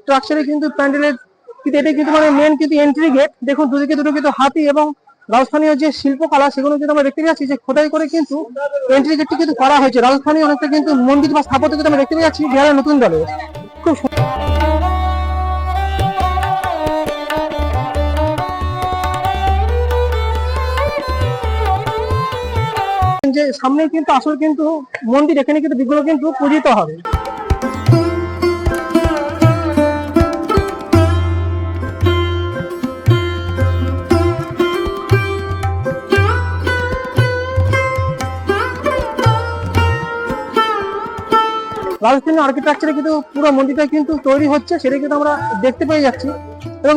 স্ট্রাকচারে কিন্তু প্যান্ডেলের কিন্তু এটা কিন্তু মানে মেন কিন্তু এন্ট্রি গেট দেখুন, দুদিকে দুটো কিন্তু হাতি এবং রাজস্থানীয় যে শিল্পকলা, সেগুলো কিন্তু আমরা দেখতে পাচ্ছি যে খোদাই করে কিন্তু এন্ট্রি গেটটি কিন্তু করা হয়েছে। রাজস্থানী অনেকটা কিন্তু মন্দির বা স্থাপত্য কিন্তু আমরা দেখতে পাচ্ছি বিহারের নতুন দলে। খুব যে সামনে কিন্তু আসল কিন্তু মন্দির, এখানে কিন্তু বিগ্রহ কিন্তু পূজিত হবে। রাজস্থানী আর্কিটেকচারে কিন্তু পুরো মন্দিরটা কিন্তু তৈরি হচ্ছে সেটা কিন্তু আমরা দেখতে পেয়ে যাচ্ছি। এবং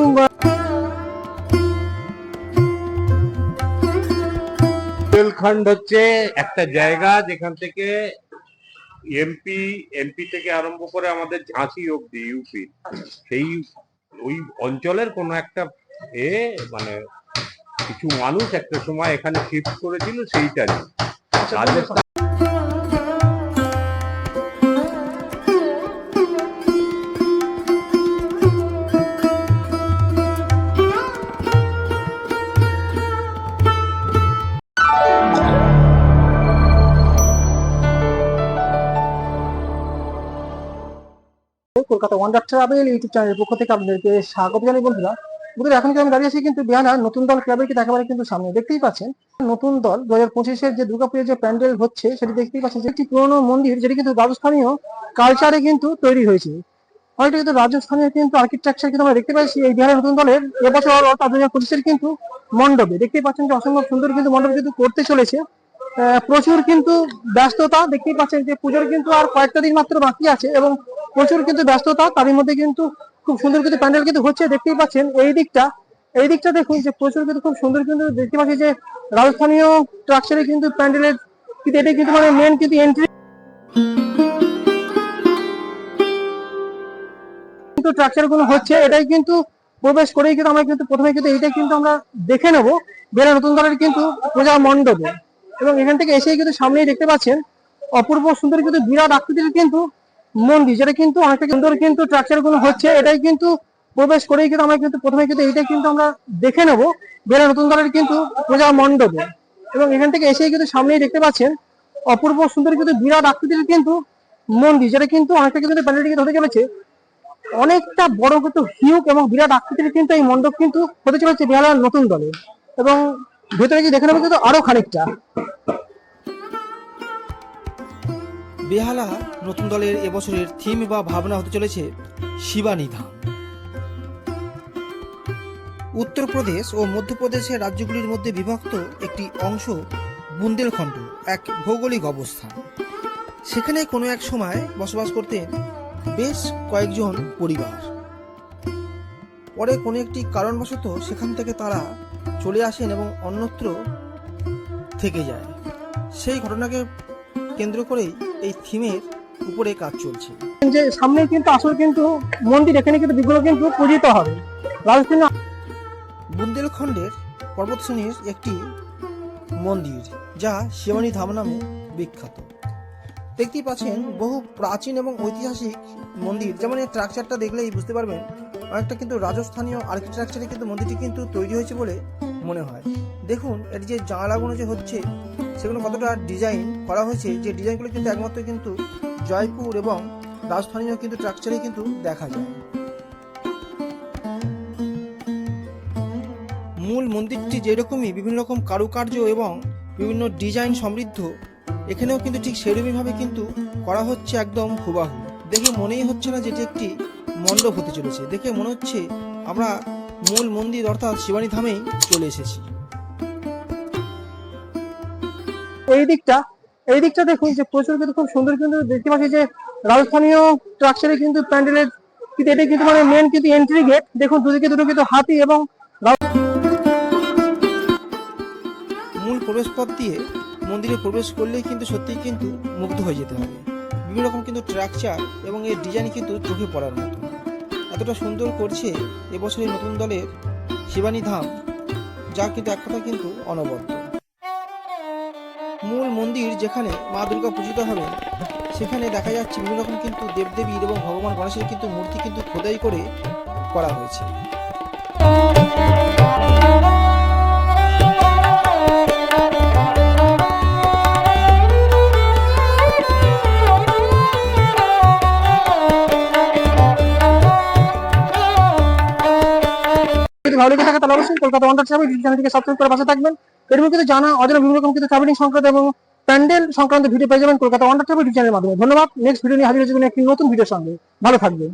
বুন্দেলখণ্ড হচ্ছে একটা জায়গা যেখান থেকে এমপি এমপি থেকে আরম্ভ করে আমাদের ঝাঁসি অব্দি ইউপি সেই ওই অঞ্চলের কোন একটা এ মানে কিছু মানুষ একটা সময় এখানে শিফট করেছিল সেইটারই Rajasthan Kolkata wonder travel YouTube চ্যানেলের পক্ষ থেকে আপনাদেরকে স্বাগত জানাই বন্ধুরা। বন্ধুরা এখন কিন্তু আমি দাঁড়িয়ে আছি কিন্তু বিহানা নতুন দল ক্লাবের কিন্তু একেবারে কিন্তু সামনে। দেখতেই পাচ্ছেন, নতুন দল দু হাজার পঁচিশের যে দুর্গাপুরের যে প্যান্ডেল হচ্ছে, সেটি দেখতেই পাচ্ছেন যে একটি পুরনো মন্দির, যেটি কিন্তু রাজস্থানীয় কালচারে কিন্তু তৈরি হয়েছে। অনেকটা কিন্তু রাজস্থানের কিন্তু আর্কিটেকচার কিন্তু আমরা দেখতে পাচ্ছি এই বিহারের নতুন দলের এবছর অর্থাৎ দু হাজার পঁচিশের কিন্তু মণ্ডপে। দেখতেই পাচ্ছেন যে অসম্ভব সুন্দর কিন্তু মণ্ডপ কিন্তু করতে চলেছে। প্রচুর কিন্তু ব্যস্ততা, দেখতেই পাচ্ছেন যে পুজোর কিন্তু আর কয়েকটা দিন মাত্র বাকি আছে এবং প্রচুর কিন্তু ব্যস্ততা, তারই মধ্যে কিন্তু খুব সুন্দর কিন্তু প্যান্ডেল কিন্তু হচ্ছে, দেখতেই পাচ্ছেন। এই দিকটা এই দিকটা দেখুন যে প্রচুর কিন্তু খুব সুন্দর কিন্তু দেখতে পাচ্ছি যে রাজস্থানীয় স্ট্রাকচারে কিন্তু প্যান্ডেলের কিন্তু এটা কিন্তু মানে মেন কিন্তু এন্ট্রি কিন্তু স্ট্রাকচারগুলো হচ্ছে, এটাই কিন্তু প্রবেশ করেই কিন্তু আমরা কিন্তু প্রথমে কিন্তু এইটা কিন্তু আমরা দেখে নেব, বেলা নতুন দলের কিন্তু পূজা মণ্ডপে। এবং এখান থেকে এসেই কিন্তু সামনেই দেখতে পাচ্ছেন, অপূর্ব সুন্দর কিন্তু বিরাট আকৃতির কিন্তু মন্দির, যেটা কিন্তু অনেকটা সুন্দর কিন্তু স্ট্রাকচারগুলো হচ্ছে, এটাই কিন্তু প্রবেশ করেই কিন্তু আমরা কিন্তু প্রথমে কিন্তু এইটা কিন্তু আমরা দেখে নেব বেলা নতুন দলের কিন্তু পূজা মণ্ডপে। এবং এখান থেকে এসেই কিন্তু সামনেই দেখতে পাচ্ছেন অপূর্ব সুন্দর কিন্তু বিরাট আকৃতির কিন্তু মন্দির, যেটা কিন্তু অনেকটা কিন্তু প্যান্ডেলটি কিন্তু হতে চলেছে অনেকটা বড় কিন্তু হিউক এবং বিরাট আকৃতির কিন্তু এই মণ্ডপ কিন্তু হতে চলেছে বেহালার নতুন দলে। এবং ভেতরে গিয়ে দেখে নেব কিন্তু আরও খানিকটা। বেহালা নতুন দলের এবছরের থিম বা ভাবনা হতে চলেছে শিবানী ধাম। উত্তরপ্রদেশ ও মধ্যপ্রদেশের রাজ্যগুলির মধ্যে বিভক্ত একটি অংশ বুন্দেলখণ্ড, এক ভৌগোলিক অবস্থান। সেখানে কোনো এক সময় বসবাস করতেন বেশ কয়েকজন পরিবার। পরে কোনো একটি কারণবশত সেখান থেকে তারা চলে আসেন এবং অন্যত্র থেকে যায়। সেই ঘটনাকে কেন্দ্র করেই এই থিমের উপরে কাজ চলছে। যে সামনে কিন্তু আসল কিন্তু মন্দির এখানে কিন্তু বিগ্রহ কিন্তু পূজিত হবে। রাজস্থানী বুন্দেলখণ্ডের পর্বতশ্রেণীর একটি মন্দির যা শিবানী ধাম নামে বিখ্যাত। দেখতেই পাচ্ছেন বহু প্রাচীন এবং ঐতিহাসিক মন্দির। যেমন এই স্ট্রাকচারটা দেখলেই বুঝতে পারবেন অনেকটা কিন্তু রাজস্থানীয় আর্কিটেকচারে কিন্তু মন্দিরটি কিন্তু তৈরি হয়েছে বলে মনে হয়। দেখুন এটি যে জানালাগুলো যে হচ্ছে সেগুলো কতটা ডিজাইন করা হয়েছে, যে ডিজাইনগুলো কিন্তু একমাত্র কিন্তু জয়পুর এবং রাজস্থানীয় কিন্তু স্ট্রাকচারে কিন্তু দেখা যায়। মূল মন্দিরটি যেরকমই বিভিন্ন রকম কারুকার্য এবং বিভিন্ন ডিজাইন সমৃদ্ধ, এখানেও কিন্তু ঠিক সেরকমইভাবে কিন্তু করা হচ্ছে একদম হুবাহু। দেখে মনেই হচ্ছে না যেটি একটি মণ্ডপ হতে চলেছে। দেখে মনে হচ্ছে আমরা মূল মন্দির অর্থাৎ শিবানী ধামেই চলে এসেছি। এই দিকটা এই দিকটা দেখুন যে প্রচুর কিন্তু খুব সুন্দর কিন্তু দেখতে পাচ্ছি যে রাজস্থানীয় স্ট্রাকচারে কিন্তু প্যান্ডেলের কিন্তু এটা কিন্তু মানে মেন কিন্তু এন্ট্রি গেট দেখুন দুদিকে দুটো কিন্তু হাতি এবং মূল প্রবেশপথ দিয়ে মন্দিরে প্রবেশ করলেই কিন্তু সত্যিই কিন্তু মুগ্ধ হয়ে যেতে হবে। বিভিন্ন রকম কিন্তু স্ট্রাকচার এবং এর ডিজাইন কিন্তু চোখে পড়ার মতো। এতটা সুন্দর করছে এবছরের নতুন দলের শিবানী ধাম, যা কিন্তু এক কথা কিন্তু অনবদ্য। মূল মন্দির যেখানে মা দুর্গা পূজিত হবেন, সেখানে দেখা যাচ্ছে বিভিন্ন রকম কিন্তু দেবদেবীর এবং ভগবান গণেশের কিন্তু মূর্তি কিন্তু খোদাই করে করা হয়েছে। ভালো লেগে থাকে তাহলে অবশ্যই কলকাতা ওয়ান্ডার চ্যানেলটিকে সাবস্ক্রাইব করে পাশে থাকবেন। কিন্তু জানা, অজানা বিভিন্ন রকম কিন্তু ট্রাভেলিং সংক্রান্ত এবং প্যান্ডেল সংক্রান্ত ভিডিও পেয়ে যাবেন কলকাতা ওয়ান্ডার ট্রাভেল চ্যানেলের মাধ্যমে। ধন্যবাদ। নেক্সট ভিডিও নিয়ে হাজির হয়েছে একটি নতুন ভিডিওর সঙ্গে। ভালো থাকবেন।